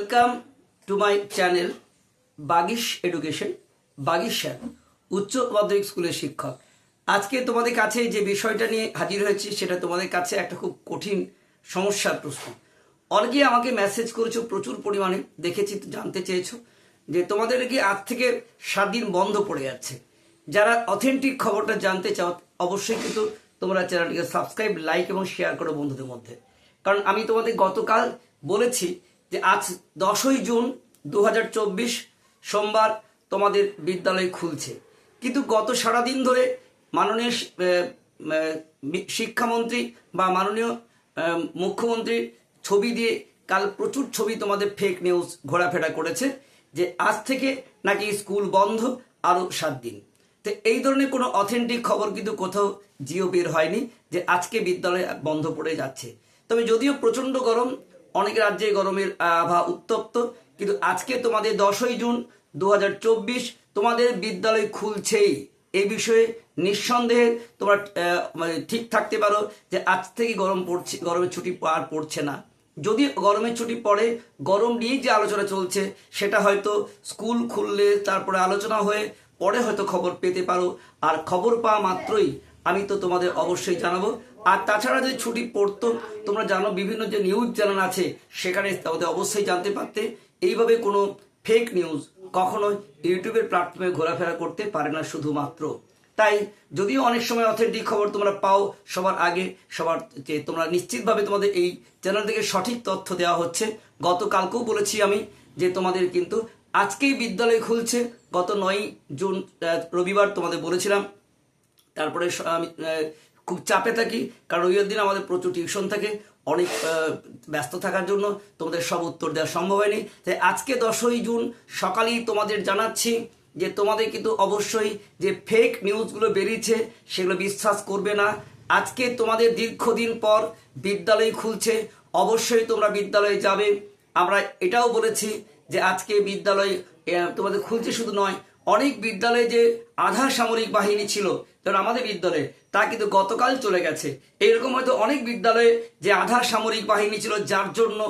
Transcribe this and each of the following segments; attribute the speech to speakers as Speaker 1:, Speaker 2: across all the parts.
Speaker 1: Welcome to my channel Bagish education Bagish উচ্চ মাধ্যমিক স্কুলের শিক্ষক। আজকে তোমাদের কাছে যে বিষয়টা নিয়ে হাজির হয়েছি, সেটা তোমাদের কাছে একটা খুব কঠিন সমস্যার প্রশ্ন। অনেকে আমাকে মেসেজ করেছ, প্রচুর পরিমাণে দেখেছি, জানতে চেয়েছো যে তোমাদের কি আজ থেকে সাত দিন বন্ধ পড়ে যাচ্ছে। যারা অথেন্টিক খবরটা জানতে চাও, অবশ্যই কিন্তু তোমরা চ্যানেলটিকে সাবস্ক্রাইব লাইক এবং শেয়ার করো বন্ধুদের মধ্যে। কারণ আমি তোমাদের গতকাল বলেছি যে আজ দশই জুন দু হাজার চব্বিশ সোমবার তোমাদের বিদ্যালয় খুলছে। কিন্তু গত সারাদিন ধরে মাননীয় শিক্ষামন্ত্রী বা মাননীয় মুখ্যমন্ত্রীর ছবি দিয়ে কাল প্রচুর ছবি তোমাদের ফেক নিউজ ঘোরাফেরা করেছে যে আজ থেকে নাকি স্কুল বন্ধ আরও সাত দিন। তো এই ধরনের কোনো অথেন্টিক খবর কিন্তু কোথাও জিও বের হয়নি যে আজকে বিদ্যালয় বন্ধ পড়ে যাচ্ছে। তবে যদিও প্রচণ্ড গরম অনেক রাজ্যে গরমের আবহাওয়া উত্তপ্ত। কিন্তু আজকে তোমাদের দশই জুন দু হাজার চব্বিশ, তোমাদের বিদ্যালয় খুলছেই। এই বিষয়ে নিঃসন্দেহে তোমরা মানে ঠিক থাকতে পারো যে আজ থেকে গরম পড়ছে, গরমের ছুটি আর পড়ছে না। যদি গরমের ছুটি পড়ে, গরম নিয়েই যে আলোচনা চলছে, সেটা হয়তো স্কুল খুললে তারপরে আলোচনা হয়ে পরে হয়তো খবর পেতে পারো। আর খবর পাওয়া মাত্রই আমি তো তোমাদের অবশ্যই জানাব। আর তাছাড়া যদি ছুটি পড়তো, তোমরা জানো বিভিন্ন যে নিউজ চ্যানেল আছে, সেখানে তাদের অবশ্যই জানতে পারতে। এইভাবে কোনো ফেক নিউজ কখনো ইউটিউবের প্ল্যাটফর্মে ঘোরাফেরা করতে পারে না শুধুমাত্র। তাই যদিও অনেক সময় অথেন্টিক খবর তোমরা পাও সবার আগে, সবার যে তোমরা নিশ্চিতভাবে তোমাদের এই চ্যানেল থেকে সঠিক তথ্য দেওয়া হচ্ছে। গতকালকেও বলেছি আমি যে তোমাদের কিন্তু আজকেই বিদ্যালয় খুলছে। গত নয় জুন রবিবার তোমাদের বলেছিলাম। তারপরে আমি খুব চাপে থাকি, কারণ রবিবার দিন আমাদের প্রচুর টিউশন থাকে, অনেক ব্যস্ত থাকার জন্য তোমাদের সব উত্তর দেওয়া সম্ভব হয়নি। তাই আজকে দশই জুন, সকালেই তোমাদের জানাচ্ছি যে তোমাদের কিন্তু অবশ্যই যে ফেক নিউজগুলো বেরিয়েছে, সেগুলো বিশ্বাস করবে না। আজকে তোমাদের দীর্ঘদিন পর বিদ্যালয় খুলছে, অবশ্যই তোমরা বিদ্যালয়ে যাবে। আমরা এটাও বলেছি যে আজকে বিদ্যালয় তোমাদের খুলছে শুধু নয় অনেক বিদ্যালয়ে যে আধা সামরিক বাহিনী ছিল, যেমন আমাদের বিদ্যালয়ে, তা কিন্তু গতকাল চলে গেছে। এরকম হয়তো অনেক বিদ্যালয়ে যে আধা সামরিক বাহিনী ছিল, যার জন্য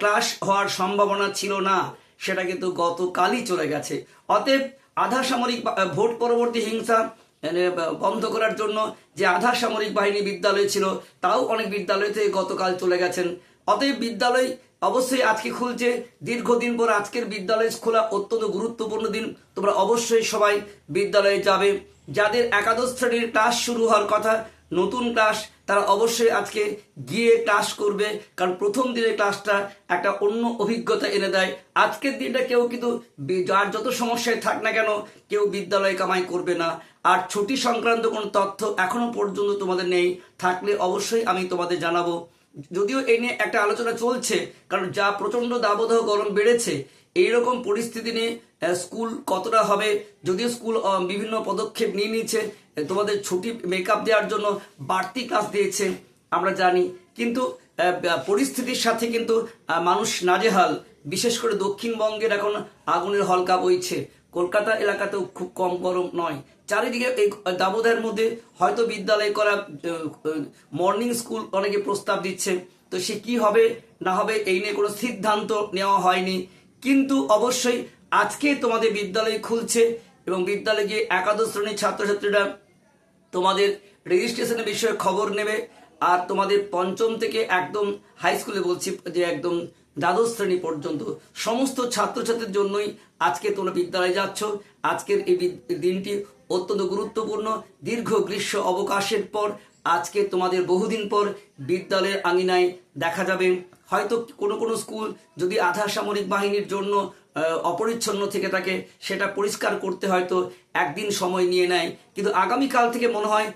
Speaker 1: ক্লাস হওয়ার সম্ভাবনা ছিল না, সেটা কিন্তু গতকালই চলে গেছে। অতএব আধা সামরিক ভোট পরবর্তী হিংসা বন্ধ করার জন্য যে আধা সামরিক বাহিনী বিদ্যালয় ছিল, তাও অনেক বিদ্যালয় থেকে গতকাল চলে গেছেন। অতএব বিদ্যালয় অবশ্যই আজকে খুলছে। দীর্ঘদিন পর আজকের বিদ্যালয় খোলা অত্যন্ত গুরুত্বপূর্ণ দিন। তোমরা অবশ্যই সবাই বিদ্যালয়ে যাবে। যাদের একাদশ শ্রেণির ক্লাস শুরু হওয়ার কথা, নতুন ক্লাস, তারা অবশ্যই আজকে গিয়ে ক্লাস করবে। কারণ প্রথম দিনের ক্লাসটা একটা অন্য অভিজ্ঞতা এনে দেয়। আজকের দিনটা কেউ কিন্তু যার যত সমস্যায় থাক না কেন, কেউ বিদ্যালয়ে কামাই করবে না। আর ছুটি সংক্রান্ত কোনো তথ্য এখনও পর্যন্ত তোমাদের নেই। থাকলে অবশ্যই আমি তোমাদের জানাব। যদিও এই নিয়ে একটা আলোচনা চলছে, কারণ যা প্রচণ্ড দাবদাহ গরম বেড়েছে, এইরকম পরিস্থিতি নিয়ে স্কুল কতটা হবে, যদিও স্কুল বিভিন্ন পদক্ষেপ নিয়ে নিয়েছে তোমাদের ছুটি মেকআপ দেওয়ার জন্য বাড়তি ক্লাস দিয়েছে, আমরা জানি, কিন্তু পরিস্থিতির সাথে কিন্তু মানুষ নাজেহাল, বিশেষ করে দক্ষিণবঙ্গের এখন আগুনের হলকা বইছে। কলকাতা এলাকাতেও খুব কম গরম নয়। চারিদিকে এই দাবদাহের মধ্যে হয়তো বিদ্যালয় করা মর্নিং স্কুল অনেকে প্রস্তাব দিচ্ছে। তো সে কি হবে, না হবে, এই নিয়ে কোনো সিদ্ধান্ত নেওয়া হয়নি। কিন্তু অবশ্যই আজকে তোমাদের বিদ্যালয় খুলছে এবং বিদ্যালয়ে গিয়ে একাদশ শ্রেণির ছাত্রছাত্রীরা তোমাদের রেজিস্ট্রেশনের বিষয়ে খবর নেবে। আর তোমাদের পঞ্চম থেকে একদম হাই স্কুলে বলছি যে একদম দ্বাদশ শ্রেণি পর্যন্ত সমস্ত ছাত্রছাত্রীর জন্যই আজকে তোমরা বিদ্যালয়ে যাচ্ছ। আজকের এই দিনটি অত্যন্ত গুরুত্বপূর্ণ। দীর্ঘ গ্রীষ্ম অবকাশের পর আজকে তোমাদের বহুদিন পর বিদ্যালয়ের আঙিনায় দেখা যাবে। হয়তো কোনো কোনো স্কুল যদি আধা সামরিক বাহিনীর জন্য অপরিচ্ছন্ন থেকে থাকে সেটা পরিষ্কার করতে হয়তো একদিন সময় নিয়ে নেয়। কিন্তু আগামীকাল থেকে মনে হয়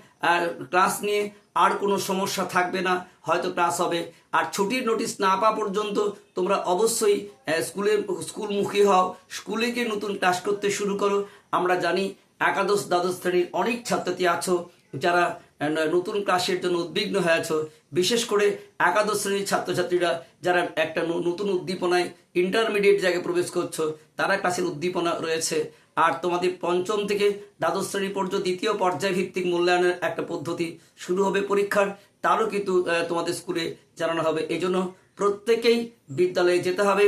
Speaker 1: ক্লাস নিয়ে আর কোনো সমস্যা থাকবে না হয়তো ক্লাস হবে। আর ছুটির নোটিশ না পাওয়া পর্যন্ত তোমরা অবশ্যই আহ, স্কুলে স্কুলমুখী হও স্কুলে গিয়ে নতুন ক্লাস করতে শুরু করো। আমরা জানি একাদশ দ্বাদশ শ্রেণির অনেক ছাত্রী আছো যারা নতুন ক্লাসের জন্য উদ্বিগ্ন হয়ে আছো বিশেষ করে একাদশ শ্রেণির ছাত্রছাত্রীরা যারা একটা নতুন উদ্দীপনায় ইন্টারমিডিয়েট জায়গায় প্রবেশ করছ, তারা ক্লাসের উদ্দীপনা রয়েছে। আর তোমাদের পঞ্চম থেকে দ্বাদশ শ্রেণি পর্যন্ত দ্বিতীয় পর্যায় ভিত্তিক মূল্যায়নের একটা পদ্ধতি শুরু হবে পরীক্ষার। তারও কিন্তু তোমাদের স্কুলে জানানো হবে। এই জন্য প্রত্যেকেই বিদ্যালয়ে যেতে হবে।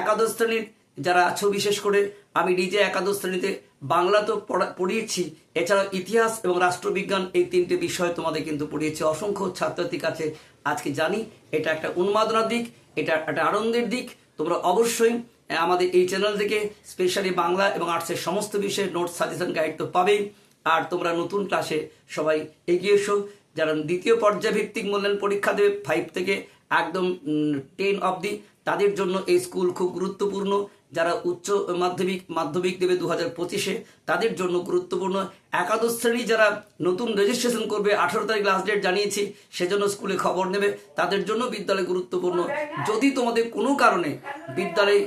Speaker 1: একাদশ শ্রেণির যারা আছো, বিশেষ করে আমি নিজে একাদশ শ্রেণীতে বাংলা তো পড়া- পড়িয়েছি, এছাড়াও ইতিহাস এবং রাষ্ট্রবিজ্ঞান এই তিনটে বিষয় তোমাদের কিন্তু পড়িয়েছি। অসংখ্য ছাত্রছাত্রীর কাছে আজকে জানি, এটা একটা উন্মাদনার দিক, এটা একটা আনন্দের দিক। তোমরা অবশ্যই আমাদের এই চ্যানেল থেকে স্পেশালি বাংলা এবং আর্টসের সমস্ত বিষয়ে নোট সাজেশন গাইড তো পাবেই। আর তোমরা নতুন ক্লাসে সবাই এগিয়ে এসো। যারা দ্বিতীয় পর্যায়ভিত্তিক মূল্যায়ন পরীক্ষা দেবে ফাইভ থেকে একদম টেন অবধি, তাদের জন্য এই স্কুল খুব গুরুত্বপূর্ণ। যারা উচ্চ মাধ্যমিক মাধ্যমিক দেবে দু হাজার পঁচিশে, তাদের জন্য গুরুত্বপূর্ণ একাদশ শ্রেণি যারা নতুন রেজিস্ট্রেশন করবে, আঠারো তারিখ লাস্ট ডেট জানিয়েছি, সেজন্য স্কুলে খবর নেবে। তাদের জন্য বিদ্যালয় গুরুত্বপূর্ণ। যদি তোমাদের কোনো কারণে বিদ্যালয়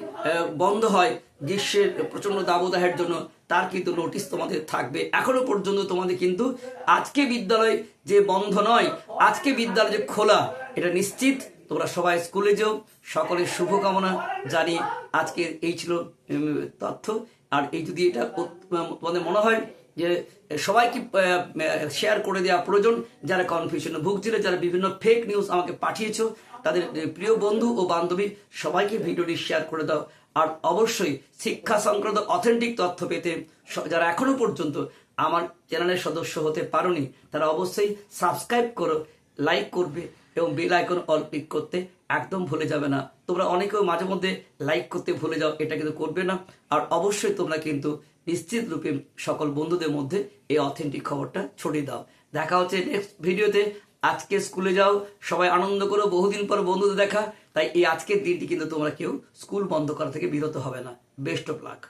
Speaker 1: বন্ধ হয়, গ্রীষ্মের প্রচণ্ড দাবদাহের জন্য, তার কিন্তু নোটিশ তোমাদের থাকবে। এখনও পর্যন্ত তোমাদের কিন্তু আজকে বিদ্যালয় যে বন্ধ নয়, আজকে বিদ্যালয় যে খোলা, এটা নিশ্চিত তোমরা সবাই স্কুলে যাও, সকলের শুভকামনা জানিয়ে আজকে এই ছিল তথ্য। আর এই যদি এটা তোমাদের মনে হয় যে সবাইকে শেয়ার করে দেওয়া প্রয়োজন, যারা কনফিউশনে ভুগছিল, যারা বিভিন্ন ফেক নিউজ আমাকে পাঠিয়েছো, তাদের প্রিয় বন্ধু ও বান্ধবী, সবাইকে ভিডিওটি শেয়ার করে দাও। আর অবশ্যই শিক্ষা সংক্রান্ত অথেন্টিক তথ্য পেতে যারা এখনও পর্যন্ত আমার চ্যানেলের সদস্য হতে পারোনি, তারা অবশ্যই সাবস্ক্রাইব করো লাইক করবে এবং বেল আইকন অল ক্লিক করতে একদম ভুলে যাবে না। তোমরা অনেকেও মাঝে মধ্যে লাইক করতে ভুলে যাও, এটা কিন্তু করবে না। আর অবশ্যই তোমরা কিন্তু নিশ্চিত রূপে সকল বন্ধুদের মধ্যে এই অথেন্টিক খবরটা ছড়িয়ে দাও। দেখা হচ্ছে নেক্সট ভিডিওতে আজকে স্কুলে যাও, সবাই আনন্দ করো, বহুদিন পর বন্ধুদের দেখা। তাই এই আজকের দিনটি কিন্তু তোমরা কেউ স্কুল বন্ধ করা থেকে বিরত হবে না। Best of luck